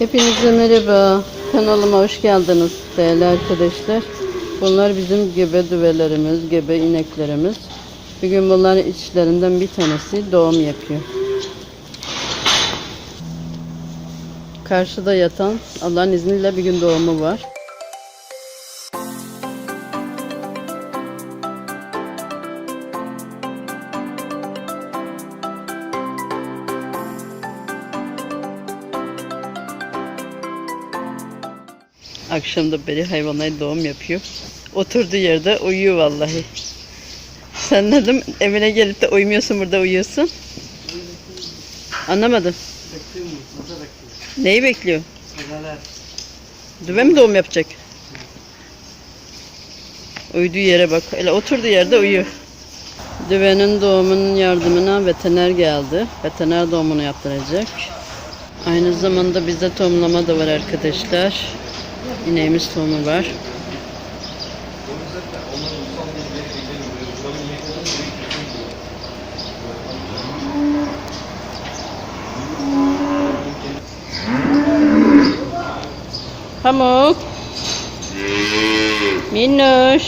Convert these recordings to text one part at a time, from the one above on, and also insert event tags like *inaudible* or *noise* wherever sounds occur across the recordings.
Hepinize merhaba. Kanalıma hoş geldiniz değerli arkadaşlar. Bunlar bizim gebe düvelerimiz, gebe ineklerimiz. Bugün bunların içlerinden bir tanesi doğum yapıyor. Karşıda yatan Allah'ın izniyle bir gün doğumu var. Akşamda beri hayvanlar doğum yapıyor. Oturduğu yerde uyuyor vallahi. Sen dedim evine gelip de uyumuyorsun burada uyuyorsun. Anlamadım. Neyi bekliyor? Sadalar. Düve mi doğum yapacak? Uyuduğu yere bak. Öyle oturduğu yerde uyuyor. Düvenin doğumunun yardımına veteriner geldi. Veteriner doğumunu yaptıracak. Aynı zamanda bizde tohumlama da var arkadaşlar. İneğimiz tohumu var. Pamuk. Minnoş.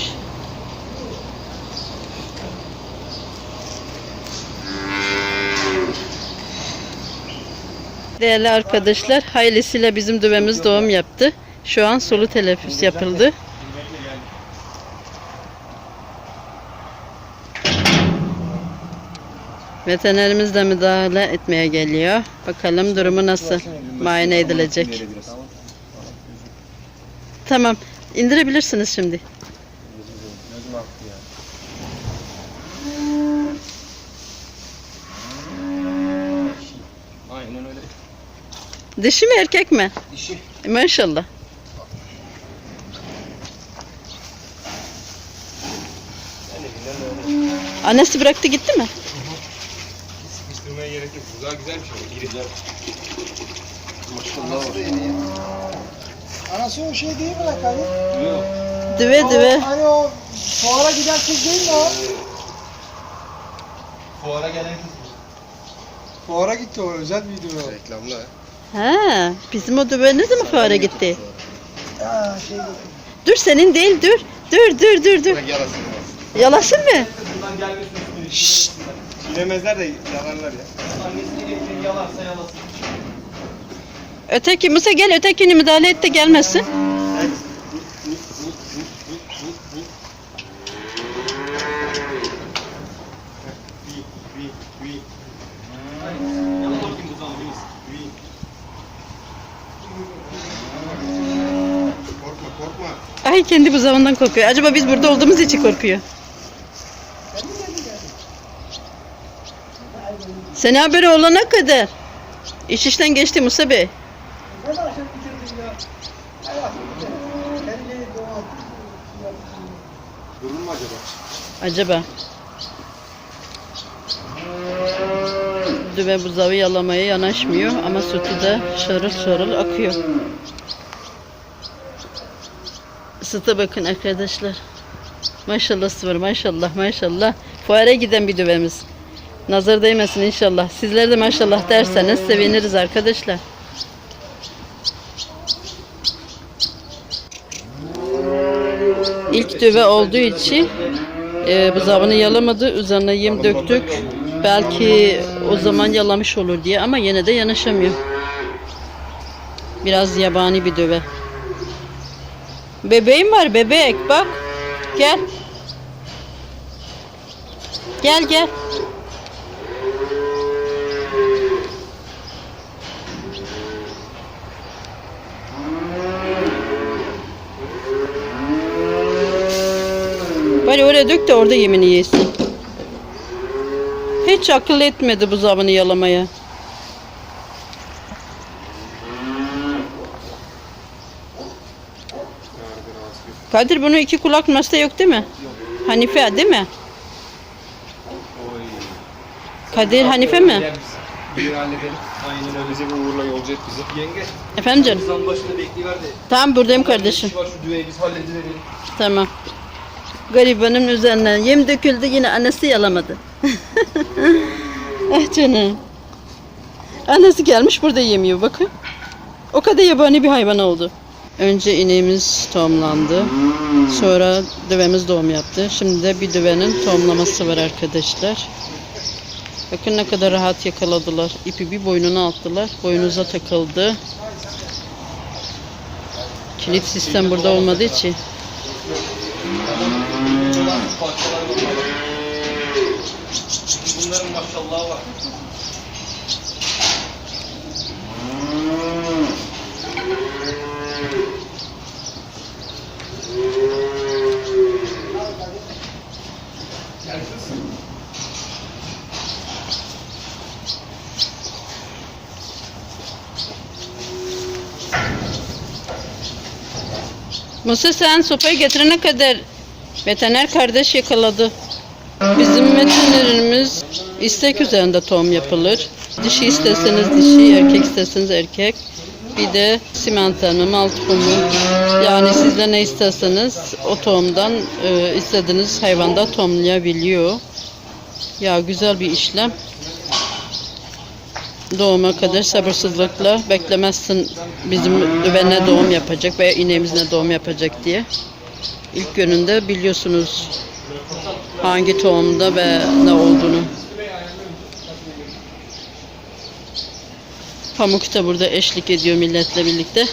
Değerli arkadaşlar, hayırlısıyla bizim düvemiz doğum yaptı. Şu an solu teneffüs yapıldı. Veterinerimiz de müdahale etmeye geliyor. Bakalım durumu nasıl muayene edilecek. Tamam. indirebilirsiniz şimdi. Dişi mi erkek mi? Dişi. Maşallah. Ben elinden öyle. Annesi bıraktı gitti mi? Sıkıştırmaya gerek yok. Daha güzel bir şey. İri. Maşallah var. Anası o şey değil mi lan kardeşim? Yok. Düve düve. Hani o fuara giden kız değil mi o? Fuara gelen kız. Fuara gitti o özel video o. Reklamlı. Ha, bizim o düve ne zaman fuara gitti? Ha şey. Dur senin değil dur. Dur dur dur dur. Yalasın. var. Yalasın mı? Bundan gelmesin. Şşşt. Bilemezler de yalarlar ya. Annesini getirin yalarsa yalasın. Öteki Musa gel ötekini müdahale et de gelmesin. Ay kendi buzağından korkuyor. Acaba biz burada olduğumuz için korkuyor. Seni haberi olana kadar. İş işten geçti Musa Bey. Durur mu acaba? Acaba? Düve buzağı yalamaya yanaşmıyor ama sütü de şarıl şarıl akıyor. Süte bakın arkadaşlar. Maşallah var maşallah maşallah. Fuara giden bir düvemiz. Nazar değmesin inşallah. Sizler de maşallah derseniz seviniriz arkadaşlar. İlk düve olduğu için e, buzağını yalamadı. Üzerine yem döktük. Belki o zaman yalamış olur diye ama yine de yanaşamıyor. Biraz yabani bir döve. Bebeğim var bebek bak. Gel. Gel gel. Bari oraya dök de orada yemini yesin. Hiç akıl etmedi bu zamanı yalamaya. Kadir bunun iki kulak masta yok değil mi? Hanife değil mi? Oy. Kadir Hanife mi? Bir halledelim. Aynen öyle. Bize bir uğurla yolcu et bizi. Yenge. Efendim canım. Sen başında de. Tamam buradayım kardeşim. İş var şu düveyi biz hallediverelim. Tamam. Garibanın üzerinden yem döküldü yine annesi yalamadı. ah *laughs* canım. Annesi gelmiş burada yemiyor bakın. O kadar yabani bir hayvan oldu. Önce ineğimiz tohumlandı. Sonra düvemiz doğum yaptı. Şimdi de bir düvenin tohumlaması var arkadaşlar. Bakın ne kadar rahat yakaladılar. İpi bir boynuna attılar. Boynunuza takıldı. Kilit sistem burada olmadığı için Bunların maşallahı var. Musa sen sopayı getirene kadar veteriner kardeş yakaladı. Bizim veterinerimiz istek üzerinde tohum yapılır. Dişi isterseniz dişi, erkek isterseniz erkek. Bir de simentanı, maltukumu yani sizde ne isterseniz o tohumdan e, istediğiniz hayvanda tohumlayabiliyor. Ya güzel bir işlem. Doğuma kadar sabırsızlıkla beklemezsin bizim düvene doğum yapacak veya ineğimiz ne doğum yapacak diye. İlk gününde biliyorsunuz hangi tohumda ve ne olduğunu. Pamuk da burada eşlik ediyor milletle birlikte.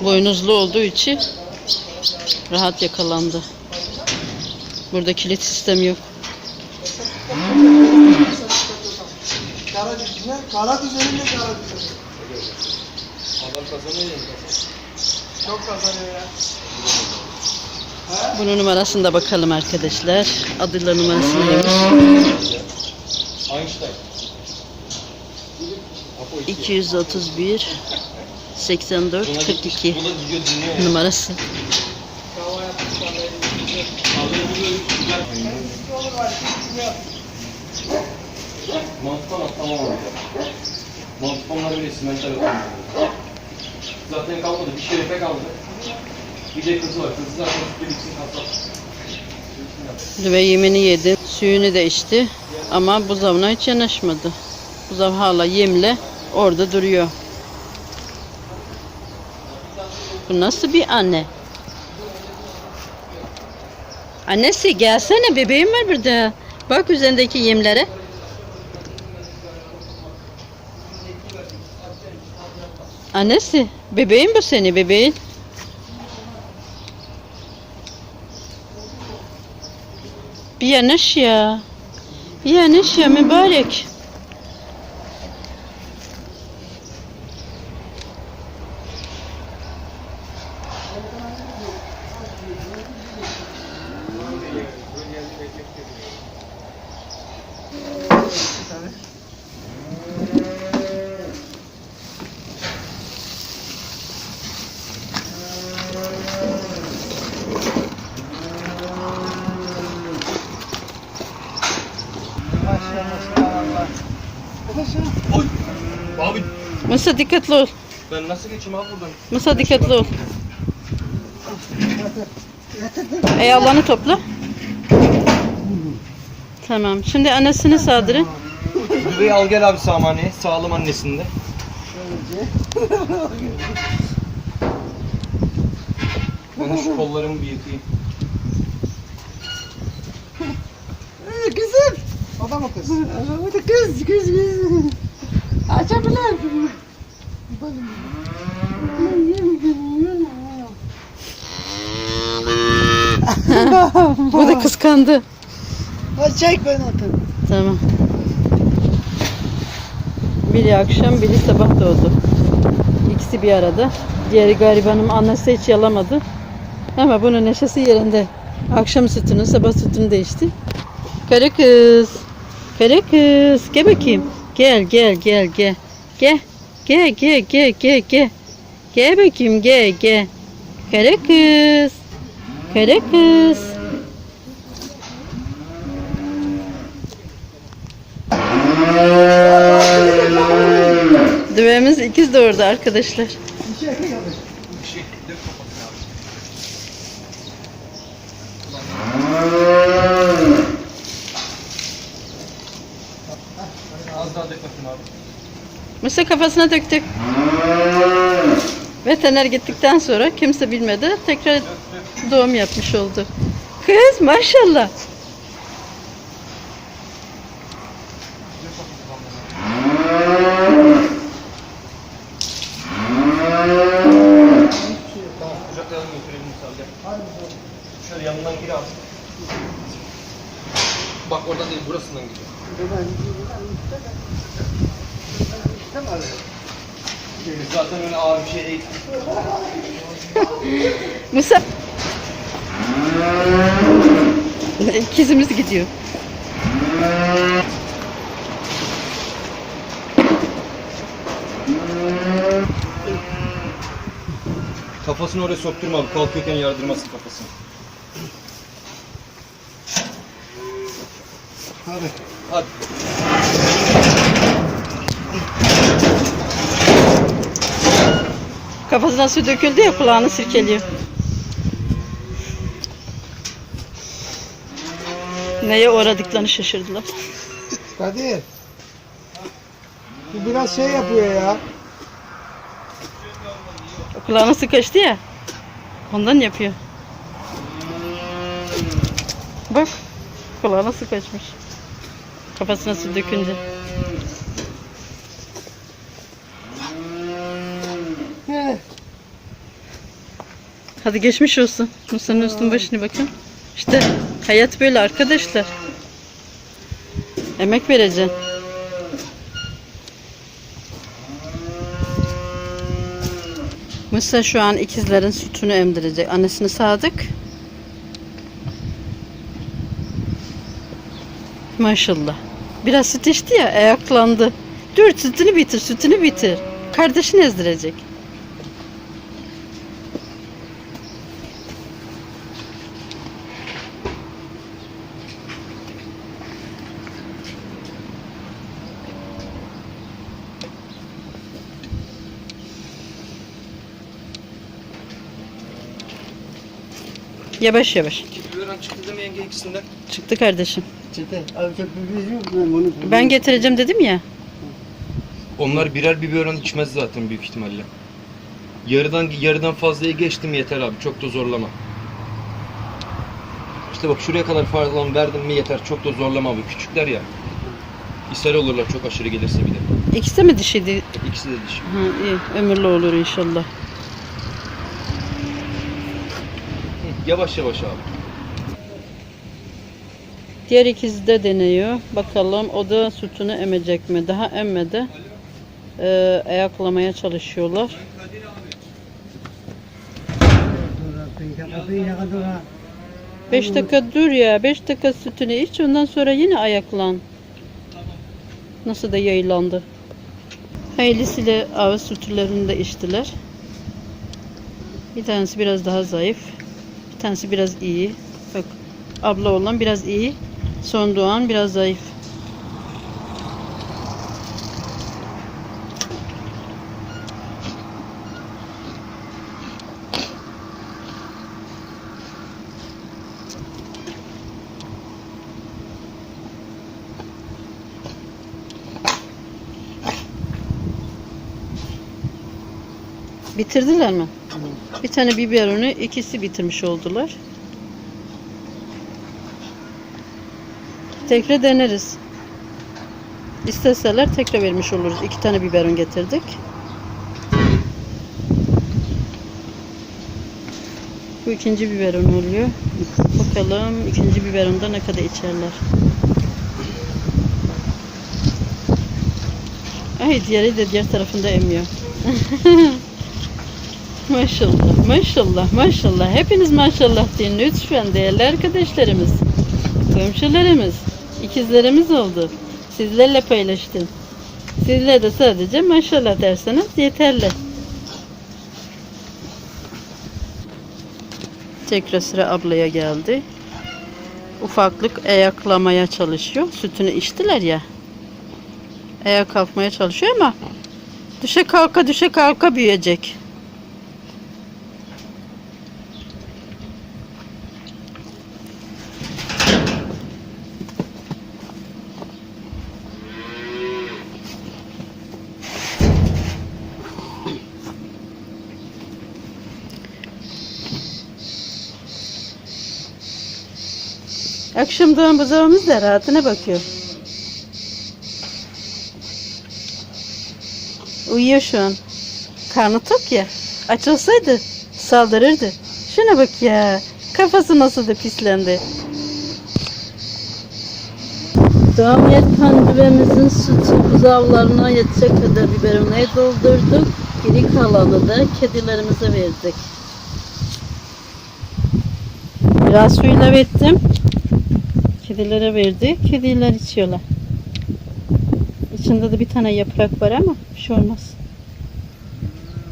Boynuzlu olduğu için rahat yakalandı. Burada kilit sistemi yok. Kara düzüne, kara düzeninde kara düzeni. Adam kazanıyor ya. Çok kazanıyor ya. Bunun numarasını da bakalım arkadaşlar. Adıyla numarası neymiş? Einstein. Apo iki. 231 84 Buna 42 gitmiş, buna gidiyor dinliyor. ya. numarası. Hava yapmış bu var. Mantıktan abi. Mantıktanları bile simental atamam. Zaten kalmadı. Bir şerefe kaldı. Bir de kızı var. Kızı zaten sütlü bitsin kasap. Ve yemini yedi. Suyunu da içti. Ama buzavına hiç yanaşmadı. Buzav hala yemle orada duruyor. Bu nasıl bir anne? Annesi gelsene bebeğim var burada. Bak üzerindeki yemlere. Annesi bebeğin bu seni bebeğin. Bir yanaş ya. Bir yanaş ya mübarek. Maşallah, Allah. Babası. Oy! Abi Musa dikkatli ol. ben nasıl geçeyim abi buradan? Musa dikkatli ol. Ey Allah'ını topla. Tamam. Şimdi annesini sağdırın. Düveyi al gel abi samaneye. Sağlam annesinde. Ben şu kollarımı bir yıkayayım. Ee, Kızım. Adam o kız. O da kız, kız, kız. Açabilir. *laughs* Bu da kıskandı. Hadi çek ben atayım. Tamam. Biri akşam, biri sabah doğdu. İkisi bir arada. Diğeri garibanım annesi hiç yalamadı. Ama bunun neşesi yerinde. Akşam sütünü, sabah sütünü değişti. Kara kız. Kara kız. Gel bakayım. Gel, gel, gel, gel. Gel. Gel, gel, gel, gel, gel. Gel bakayım, gel, gel. Kara kız. Kara kız. Düvemiz ikiz doğurdu arkadaşlar. Az daha dök bakayım abi. Mısır kafasına döktük. Veteriner gittikten sonra kimse bilmedi. Tekrar doğum yapmış oldu. Kız maşallah. Kucaklayalım götürelim misalde. Şöyle yanından gir abi. Bak oradan değil burasından gidiyor. Zaten öyle ağır bir şey değil. *laughs* Musa. İkizimiz gidiyor. Kafasını oraya sokturma abi. Kalkıyorken yardırmasın kafasını. Hadi. Hadi. Kafasından su döküldü ya kulağını sirkeliyor. Neye uğradıklarını şaşırdılar. Kadir. Bu biraz şey yapıyor ya. Kulağına su kaçtı ya. Ondan yapıyor. Bak. Kulağına su kaçmış. Kafasına su dökünce. Hadi geçmiş olsun. Musa'nın üstün başını bakın. İşte hayat böyle arkadaşlar. Emek vereceksin. Musa şu an ikizlerin sütünü emdirecek. Annesini sağdık. Maşallah. Biraz süt içti ya ayaklandı. Dur sütünü bitir sütünü bitir. Kardeşini ezdirecek. Yavaş yavaş. Biberon çıktı değil mi yenge ikisinden? Çıktı kardeşim. Çete. Abi çok bir şey yok. Ben bunu Ben getireceğim dedim ya. Onlar birer biberon içmez zaten büyük ihtimalle. Yarıdan yarıdan fazlayı geçtim yeter abi. Çok da zorlama. İşte bak şuraya kadar falan verdim mi yeter. Çok da zorlama abi. Küçükler ya. İshal olurlar çok aşırı gelirse bir de. İkisi mi dişiydi? İkisi de dişi. Ha, iyi. Ömürlü olur inşallah. Yavaş yavaş abi. Diğer ikizi de deniyor. Bakalım o da sütünü emecek mi? Daha emmedi. Ee, ayaklamaya çalışıyorlar. 5 dakika dur ya. 5 dakika sütünü iç. Ondan sonra yine ayaklan. Nasıl da yayılandı. Hayırlısıyla ağız sütülerini de içtiler. Bir tanesi biraz daha zayıf. Bir tanesi biraz iyi. Bak abla olan biraz iyi. Son doğan biraz zayıf. Bitirdiler mi? Bir tane biberonu ikisi bitirmiş oldular. Tekrar deneriz. İsteseler tekrar vermiş oluruz. İki tane biberon getirdik. Bu ikinci biberon oluyor. Bakalım ikinci biberonda ne kadar içerler. Ay diğeri de diğer tarafında emiyor. *laughs* maşallah, maşallah, maşallah. Hepiniz maşallah deyin lütfen değerli arkadaşlarımız. Komşularımız, ikizlerimiz oldu. Sizlerle paylaştım. Sizler de sadece maşallah derseniz yeterli. Tekrar sıra ablaya geldi. Ufaklık ayaklamaya çalışıyor. Sütünü içtiler ya. Ayağa kalkmaya çalışıyor ama düşe kalka düşe kalka büyüyecek. Akşam doğan buzağımız da rahatına bakıyor. Uyuyor şu an. Karnı tok ya. Aç olsaydı saldırırdı. Şuna bak ya. Kafası nasıl da pislendi. Doğum yatan düvemizin sütü buzağlarına yetecek kadar biberonayı doldurduk. Geri kalanı da kedilerimize verdik. Biraz su ilave ettim. Kedilere verdik. Kediler içiyorlar. İçinde de bir tane yaprak var ama bir şey olmaz.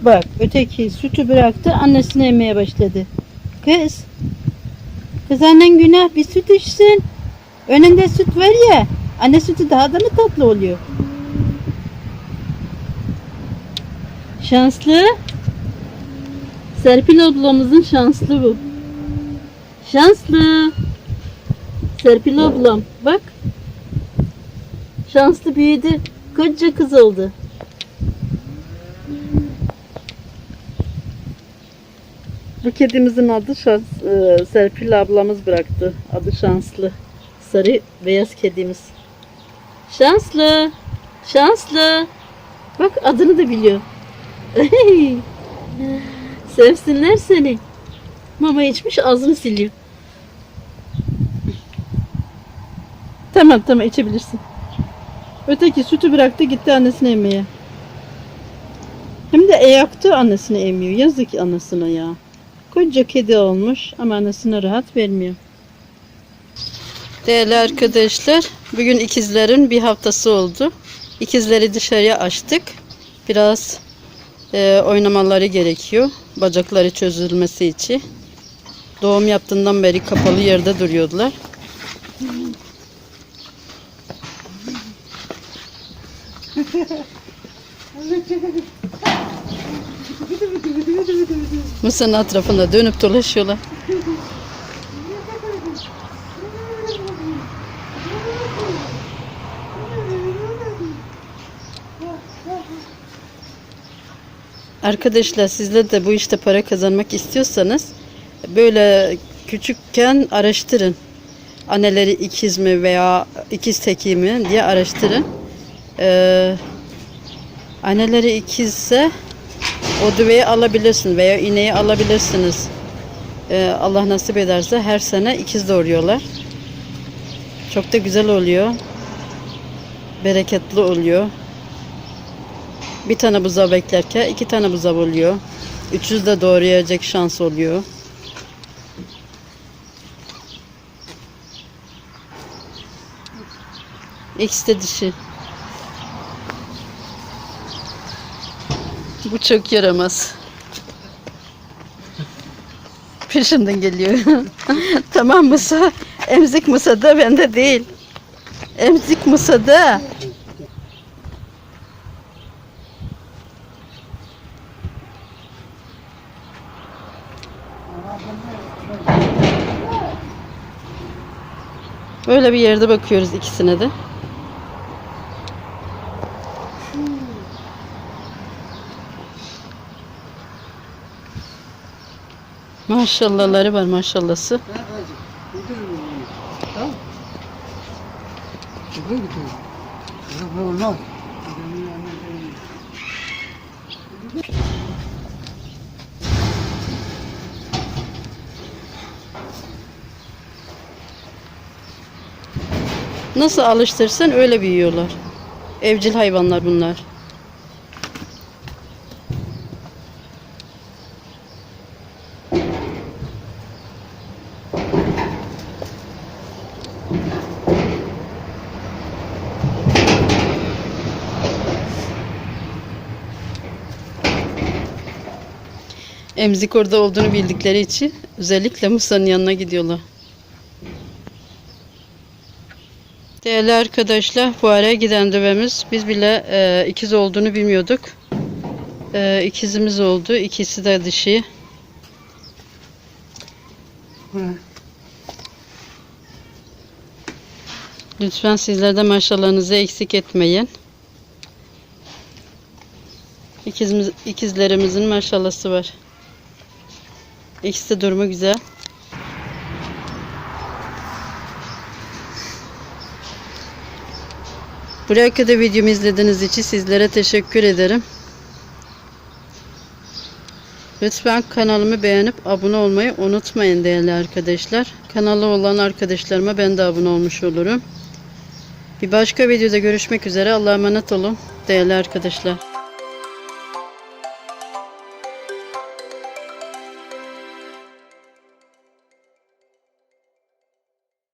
Bak öteki sütü bıraktı annesine emmeye başladı. Kız. Kız annen günah bir süt içsin. Önünde süt var ya. Anne sütü daha da mı tatlı oluyor? Şanslı. Serpil ablamızın şanslı bu. Şanslı. Serpil ablam bak. Şanslı büyüdü. Koca kız oldu. Bu kedimizin adı şans, e, Serpil ablamız bıraktı. Adı şanslı. Sarı beyaz kedimiz. Şanslı. Şanslı. Bak adını da biliyor. Sevsinler seni. Mama içmiş ağzını siliyor. Tamam tamam içebilirsin. Öteki sütü bıraktı gitti annesine emmeye. Hem de eyaktı annesini emiyor. Yazık anasına ya. Koca kedi olmuş ama annesine rahat vermiyor. Değerli arkadaşlar, bugün ikizlerin bir haftası oldu. İkizleri dışarıya açtık. Biraz e, oynamaları gerekiyor. Bacakları çözülmesi için. Doğum yaptığından beri kapalı yerde duruyordular. Mısırın etrafında dönüp dolaşıyorlar. Arkadaşlar sizler de bu işte para kazanmak istiyorsanız böyle küçükken araştırın. Anneleri ikiz mi veya ikiz teki mi diye araştırın. Ee, anneleri ikizse o düveyi alabilirsin veya ineği alabilirsiniz. Ee, Allah nasip ederse her sene ikiz doğuruyorlar. Çok da güzel oluyor. Bereketli oluyor. Bir tane buzağı beklerken iki tane buzağı oluyor. 300 de doğrayacak şans oluyor. İkisi de dişi. Bu çok yaramaz. Peşimden geliyor. *laughs* tamam Musa. Emzik Musa'da bende değil. Emzik Musa'da. Böyle bir yerde bakıyoruz ikisine de. Maşallahları var maşallahsı. Nasıl alıştırsan öyle büyüyorlar. Evcil hayvanlar bunlar. Emzik orada olduğunu bildikleri için özellikle Musa'nın yanına gidiyorlar. Değerli arkadaşlar, bu araya giden düvemiz biz bile e, ikiz olduğunu bilmiyorduk. E, ikizimiz oldu. İkisi de dişi. Lütfen sizler de eksik etmeyin. İkizimiz, ikizlerimizin maşallahı var. İkisi de durumu güzel. Buraya kadar videomu izlediğiniz için sizlere teşekkür ederim. Lütfen kanalımı beğenip abone olmayı unutmayın değerli arkadaşlar. Kanalı olan arkadaşlarıma ben de abone olmuş olurum. Bir başka videoda görüşmek üzere. Allah'a emanet olun değerli arkadaşlar.